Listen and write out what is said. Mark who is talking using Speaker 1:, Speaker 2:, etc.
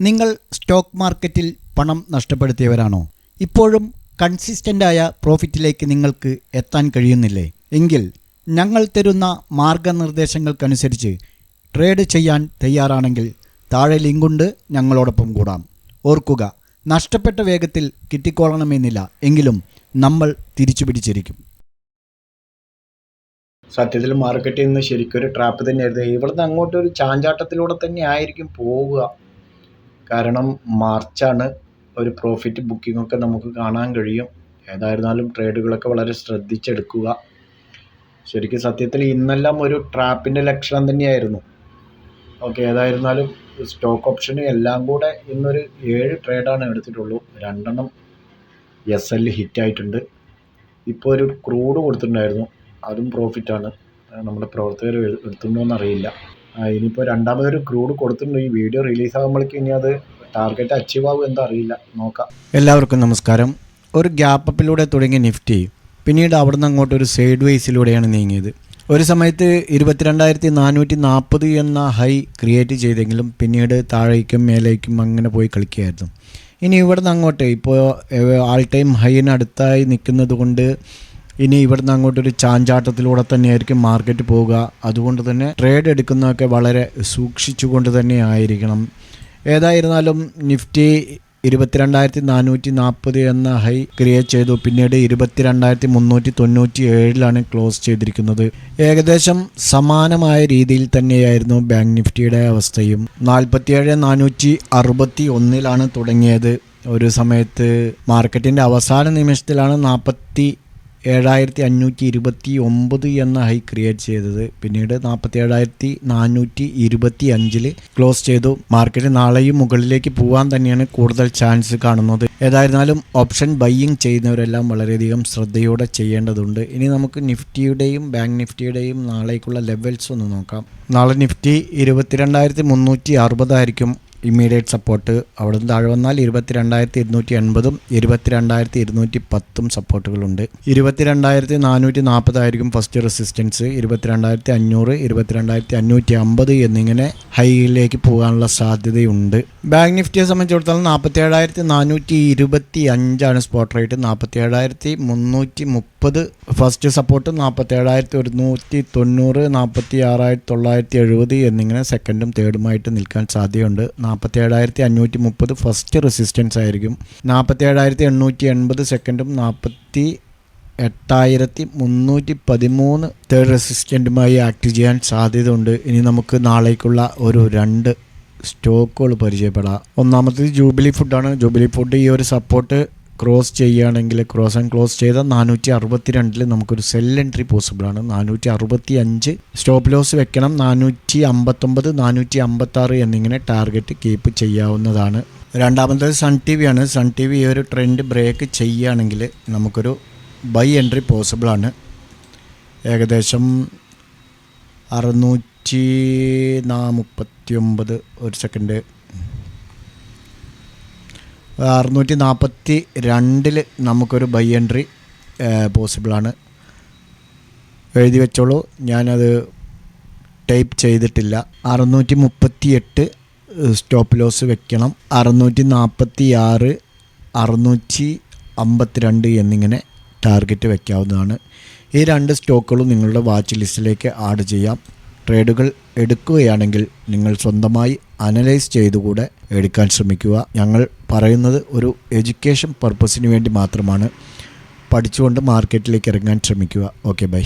Speaker 1: നിങ്ങൾ സ്റ്റോക്ക് മാർക്കറ്റിൽ പണം നഷ്ടപ്പെടുത്തിയവരാണോ? ഇപ്പോഴും കൺസിസ്റ്റന്റായ പ്രോഫിറ്റിലേക്ക് നിങ്ങൾക്ക് എത്താൻ കഴിയുന്നില്ലേ? എങ്കിൽ ഞങ്ങൾ തരുന്ന മാർഗനിർദ്ദേശങ്ങൾക്കനുസരിച്ച് ട്രേഡ് ചെയ്യാൻ തയ്യാറാണെങ്കിൽ താഴെ ലിങ്കുണ്ട് ഞങ്ങളോടൊപ്പം കൂടാം. ഓർക്കുക നഷ്ടപ്പെട്ട വേഗത്തിൽ കിട്ടിക്കോളണമെന്നില്ല എങ്കിലും നമ്മൾ തിരിച്ചു പിടിച്ചിരിക്കും
Speaker 2: സത്യത്തിൽ മാർക്കറ്റിൽ നിന്ന് ശരിക്കും ഒരു ട്രാപ്പ് തന്നെയായിരുന്നു. ഇവിടുന്ന് അങ്ങോട്ട് ഒരു ചാഞ്ചാട്ടത്തിലൂടെ തന്നെ ആയിരിക്കും പോവുക. കാരണം മാർച്ചാണ് ഒരു പ്രോഫിറ്റ് ബുക്കിംഗ് ഒക്കെ നമുക്ക് കാണാൻ കഴിയും. ഏതായിരുന്നാലും ട്രേഡുകളൊക്കെ വളരെ ശ്രദ്ധിച്ചെടുക്കുക. ശരിക്കും സത്യത്തിൽ ഇന്നെല്ലാം ഒരു ട്രാപ്പിന്റെ ലക്ഷണം തന്നെയായിരുന്നു. ഓക്കെ ഏതായിരുന്നാലും സ്റ്റോക്ക് ഓപ്ഷനും എല്ലാം കൂടെ ഇന്നൊരു ഏഴ് ട്രേഡാണ് എടുത്തിട്ടുള്ളൂ. രണ്ടെണ്ണം എസ് എൽ ഹിറ്റായിട്ടുണ്ട് ഇപ്പോൾ ഒരു ക്രൂഡ് കൊടുത്തിട്ടുണ്ടായിരുന്നു. അതും പ്രോഫിറ്റാണ് നമ്മുടെ പ്രവർത്തകർ എടുത്തുണ്ടോ അറിയില്ല ആ, ഇനിയിപ്പോൾ രണ്ടാമതൊരു ക്രൂഡ് കൊടുത്തിട്ടുണ്ട്. ഈ വീഡിയോ റിലീസ് ആകുമ്പോഴേക്കും ഇനി അത് ടാർഗറ്റ് അച്ചീവ് ആകും എന്താ അറിയില്ല. നോക്കാം.
Speaker 1: എല്ലാവർക്കും നമസ്കാരം. ഒരു ഗ്യാപ്പ് അപ്പിലൂടെ തുടങ്ങിയ നിഫ്റ്റി പിന്നീട് അവിടുന്ന് അങ്ങോട്ട് ഒരു സൈഡ് വേസിലൂടെയാണ് നീങ്ങിയത്. ഒരു സമയത്ത് ഇരുപത്തിരണ്ടായിരത്തി നാനൂറ്റി നാൽപ്പത് എന്ന ഹൈ ക്രിയേറ്റ് ചെയ്തെങ്കിലും പിന്നീട് താഴേക്കും മേലേക്കും അങ്ങനെ പോയി കളിക്കുകയായിരുന്നു. ഇനി ഇവിടുന്ന് അങ്ങോട്ട് ഇപ്പോൾ ആൾ ടൈം ഹൈന് അടുത്തായി നിൽക്കുന്നത് കൊണ്ട് ഇനി ഇവിടുന്ന് അങ്ങോട്ടൊരു ചാഞ്ചാട്ടത്തിലൂടെ തന്നെയായിരിക്കും മാർക്കറ്റ് പോവുക. അതുകൊണ്ട് തന്നെ ട്രേഡ് എടുക്കുന്നതൊക്കെ വളരെ സൂക്ഷിച്ചുകൊണ്ട് തന്നെ ആയിരിക്കണം. ഏതായിരുന്നാലും നിഫ്റ്റി ഇരുപത്തിരണ്ടായിരത്തി നാനൂറ്റി നാൽപ്പത് എന്ന ഹൈ ക്രിയേറ്റ് ചെയ്തു. പിന്നീട് ഇരുപത്തിരണ്ടായിരത്തി മുന്നൂറ്റി തൊണ്ണൂറ്റി ഏഴിലാണ് ക്ലോസ് ചെയ്തിരിക്കുന്നത്. ഏകദേശം സമാനമായ രീതിയിൽ തന്നെയായിരുന്നു ബാങ്ക് നിഫ്റ്റിയുടെ അവസ്ഥയും. നാൽപ്പത്തിയേഴ് നാനൂറ്റി അറുപത്തി ഒന്നിലാണ് തുടങ്ങിയത്. ഒരു സമയത്ത് മാർക്കറ്റിന്റെ അവസാന നിമിഷത്തിലാണ് നാൽപ്പത്തി ഏഴായിരത്തി അഞ്ഞൂറ്റി ഇരുപത്തി ഒമ്പത് എന്ന ഹൈ ക്രിയേറ്റ് ചെയ്തത്. പിന്നീട് നാൽപ്പത്തി ഏഴായിരത്തി നാനൂറ്റി ഇരുപത്തി അഞ്ചിൽ ക്ലോസ് ചെയ്തു. മാർക്കറ്റ് നാളെയും മുകളിലേക്ക് പോകാൻ തന്നെയാണ് കൂടുതൽ ചാൻസ് കാണുന്നത്. ഏതായിരുന്നാലും ഓപ്ഷൻ ബയ്യിങ് ചെയ്യുന്നവരെല്ലാം വളരെയധികം ശ്രദ്ധയോടെ ചെയ്യേണ്ടതുണ്ട്. ഇനി നമുക്ക് നിഫ്റ്റിയുടെയും ബാങ്ക് നിഫ്റ്റിയുടെയും നാളേക്കുള്ള ലെവൽസ് ഒന്ന് നോക്കാം. നാളെ നിഫ്റ്റി ഇരുപത്തിരണ്ടായിരത്തി മുന്നൂറ്റി അറുപതായിരിക്കും ഇമ്മീഡിയറ്റ് സപ്പോർട്ട് അവിടെ നിന്ന് താഴെ വന്നാൽ ഇരുപത്തിരണ്ടായിരത്തി ഇരുന്നൂറ്റി എൺപതും ഇരുപത്തിരണ്ടായിരത്തി ഇരുന്നൂറ്റി പത്തും സപ്പോർട്ടുകളുണ്ട് ഇരുപത്തിരണ്ടായിരത്തി നാനൂറ്റി നാൽപ്പതായിരിക്കും ഫസ്റ്റ് റെസിസ്റ്റൻസ് ഇരുപത്തിരണ്ടായിരത്തി അഞ്ഞൂറ് ഇരുപത്തിരണ്ടായിരത്തി അഞ്ഞൂറ്റി അമ്പത് എന്നിങ്ങനെ ഹൈയിലേക്ക് പോകാനുള്ള സാധ്യതയുണ്ട്. ബാങ്ക് നിഫ്റ്റിയെ സംബന്ധിച്ചിടത്തോളം നാൽപ്പത്തി ഏഴായിരത്തി നാനൂറ്റി ഇരുപത്തി അഞ്ചാണ് സ്പോട്ട് റേറ്റ് നാൽപ്പത്തി ഏഴായിരത്തി മുന്നൂറ്റി മുപ്പത് ഫസ്റ്റ് സപ്പോർട്ട് നാൽപ്പത്തി ഏഴായിരത്തി ഒരുന്നൂറ്റി തൊണ്ണൂറ് നാൽപ്പത്തി ആറായിരത്തി തൊള്ളായിരത്തി എഴുപത് എന്നിങ്ങനെ സെക്കൻഡും തേർഡുമായിട്ട് നിൽക്കാൻ സാധ്യതയുണ്ട്. നാൽപ്പത്തി ഏഴായിരത്തി അഞ്ഞൂറ്റി മുപ്പത് ഫസ്റ്റ് റെസിസ്റ്റൻസ് ആയിരിക്കും. നാൽപ്പത്തി ഏഴായിരത്തി എണ്ണൂറ്റി എൺപത് സെക്കൻഡും നാൽപ്പത്തി എട്ടായിരത്തി മുന്നൂറ്റി പതിമൂന്ന് തേർഡ് റെസിസ്റ്റന്റുമായി ആക്ട് ചെയ്യാൻ സാധ്യതയുണ്ട്. ഇനി നമുക്ക് നാളേക്കുള്ള ഒരു രണ്ട് സ്റ്റോക്കുകൾ പരിചയപ്പെടാം. ഒന്നാമത്തേത് ജൂബിലി ഫുഡാണ്. ജൂബിലി ഫുഡ് ഈ ഒരു സപ്പോർട്ട് ക്രോസ് ചെയ്യുകയാണെങ്കിൽ ക്രോസ് ആൻഡ് ക്ലോസ് ചെയ്ത നാനൂറ്റി അറുപത്തി രണ്ടിൽ നമുക്കൊരു സെൽ എൻട്രി പോസിബിൾ ആണ്. നാനൂറ്റി അറുപത്തി അഞ്ച് സ്റ്റോപ്പ് ലോസ് വെക്കണം. നാനൂറ്റി അമ്പത്തൊമ്പത് നാനൂറ്റി അമ്പത്താറ് എന്നിങ്ങനെ ടാർഗറ്റ് കീപ്പ് ചെയ്യാവുന്നതാണ്. രണ്ടാമത്തേത് സൺ ടി വി ആണ്. സൺ ടി വി ഈ ഒരു ട്രെൻഡ് ബ്രേക്ക് ചെയ്യുകയാണെങ്കിൽ നമുക്കൊരു ബൈ എൻട്രി പോസിബിൾ ആണ്. ഏകദേശം അറുന്നൂറ്റി നാ മുപ്പത്തി ഒമ്പത് ഒരു സെക്കൻഡ് അറുന്നൂറ്റി നാൽപ്പത്തി രണ്ടിൽ നമുക്കൊരു ബൈ എൻട്രി പോസിബിളാണ് എഴുതി വെച്ചോളൂ. ഞാനത് ടൈപ്പ് ചെയ്തിട്ടില്ല. അറുന്നൂറ്റി മുപ്പത്തി എട്ട് സ്റ്റോപ്പ് ലോസ് വെക്കണം. അറുന്നൂറ്റി നാൽപ്പത്തി ആറ് അറുന്നൂറ്റി അമ്പത്തിരണ്ട് എന്നിങ്ങനെ ടാർഗറ്റ് വയ്ക്കാവുന്നതാണ് ഈ രണ്ട് സ്റ്റോക്കുകളും നിങ്ങളുടെ വാച്ച് ലിസ്റ്റിലേക്ക് ആഡ് ചെയ്യാം. ട്രേഡുകൾ എടുക്കുകയാണെങ്കിൽ നിങ്ങൾ സ്വന്തമായി അനലൈസ് ചെയ്തുകൂടെ എടുക്കാൻ ശ്രമിക്കുക. ഞങ്ങൾ പറയുന്നത് ഒരു എഡ്യൂക്കേഷൻ പർപ്പസിന് വേണ്ടി മാത്രമാണ്. പഠിച്ചുകൊണ്ട് മാർക്കറ്റിലേക്ക് ഇറങ്ങാൻ ശ്രമിക്കുക. Okay bye.